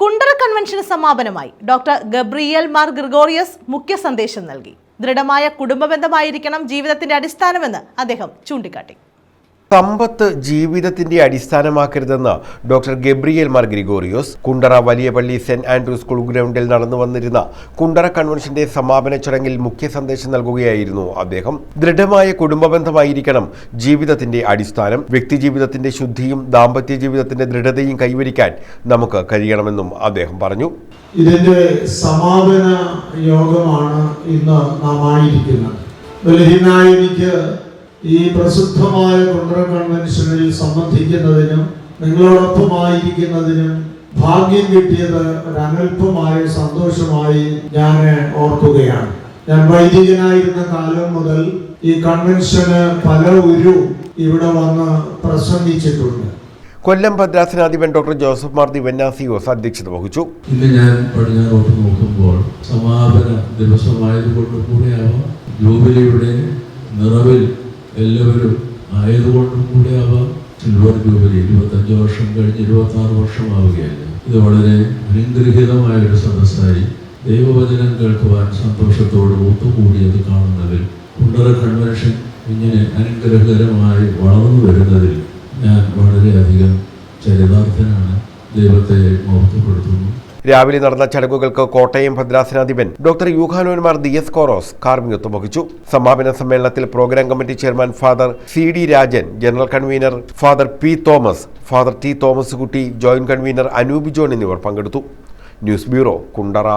കുണ്ടറ കൺവെൻഷന് സമാപനമായി doctor Gabriel Mar Gregorios മുഖ്യ സന്ദേശം നൽകി. ദൃഢമായ കുടുംബബന്ധമായിരിക്കണം ജീവിതത്തിന്റെ അടിസ്ഥാനമെന്ന് അദ്ദേഹം ചൂണ്ടിക്കാട്ടി. സമ്പത്ത് ജീവിതത്തിന്റെ അടിസ്ഥാനമാക്കരുതെന്ന് doctor Gabriel Mar Gregorios Kundara Valiyapalli saint Andrew's school ഗ്രൗണ്ടിൽ നടന്നു വന്നിരുന്ന കുണ്ടറ കൺവെൻഷന്റെ സമാപന ചടങ്ങിൽ മുഖ്യ സന്ദേശം നൽകുകയായിരുന്നു അദ്ദേഹം. ദൃഢമായ കുടുംബബന്ധമായിരിക്കണം ജീവിതത്തിന്റെ അടിസ്ഥാനം. വ്യക്തിജീവിതത്തിന്റെ ശുദ്ധിയും ദാമ്പത്യ ജീവിതത്തിന്റെ ദൃഢതയും കൈവരിക്കാൻ നമുക്ക് കഴിയണമെന്നും അദ്ദേഹം പറഞ്ഞു. ഇതിന്റെ സമാപന യോഗമാണ് ഇന്ന് നാം ആയിരിക്കുന്നത്. ഈ പ്രസിദ്ധമായ കുണ്ട്ര കൺവെൻഷനിൽ സംബന്ധിക്കുന്നതിനും നിങ്ങളോടൊപ്പമായിരിക്കുന്നതിനും ഭാഗ്യം കിട്ടിയത് ഒരനൽപമായ സന്തോഷമായി ഞാൻ ഓർക്കുകയാണ്. ഞാൻ വൈദികനായിരുന്ന കാലം മുതൽ ഈ കൺവെൻഷന് പല ഒരു ഇവിടെ വന്ന് പ്രസംഗിച്ചിട്ടുണ്ട്. കൊല്ലം ഭദ്രാസനാധിപൻ ഡോക്ടർ ജോസഫ് മാർ ദിവന്നാസിയോസ് അധ്യക്ഷത വഹിച്ചു. ഇന്ന് ഞാൻ പടിഞ്ഞാറോട്ട് നോക്കുമ്പോൾ സമാപന ദിവസമായതുകൊണ്ട് കൂടെയാവാം. ജൂബിലിയുടെ നിറവിൽ എല്ലാവരും ആയതുകൊണ്ടും കൂടെ അവ സിൽവർ ജൂബിലി ഇരുപത്തഞ്ച് വർഷം കഴിഞ്ഞ് ഇരുപത്തി ആറ് വർഷമാവുകയല്ലേ ഇത് വളരെ അനുഗ്രഹീതമായ ഒരു സദസ്സായി ദൈവവചനം കേൾക്കുവാൻ സന്തോഷത്തോട് ഒത്തുകൂടിയത് കാണുന്നതിൽ കുണ്ടറ കൺവെൻഷൻ ഇങ്ങനെ അനുഗ്രഹകരമായി വളർന്നു വരുന്നതിൽ ഞാൻ വളരെയധികം ചരിതാർത്ഥനാണ്. ദൈവത്തെ മഹത്വപ്പെടുത്തുന്നു. രാവിലെ നടന്ന ചടങ്ങുകൾക്ക് കോട്ടയം ഭദ്രാസനാധിപൻ doctor Yuhanon Mar Dioscoros കാർമ്മികത്വം വഹിച്ചു. സമാപന സമ്മേളനത്തിൽ programme committee chairman father C D Rajan general convener father P Thomas father T Thomas Kutty joint convener Anoop John എന്നിവർ പങ്കെടുത്തു. News bureau Kundara.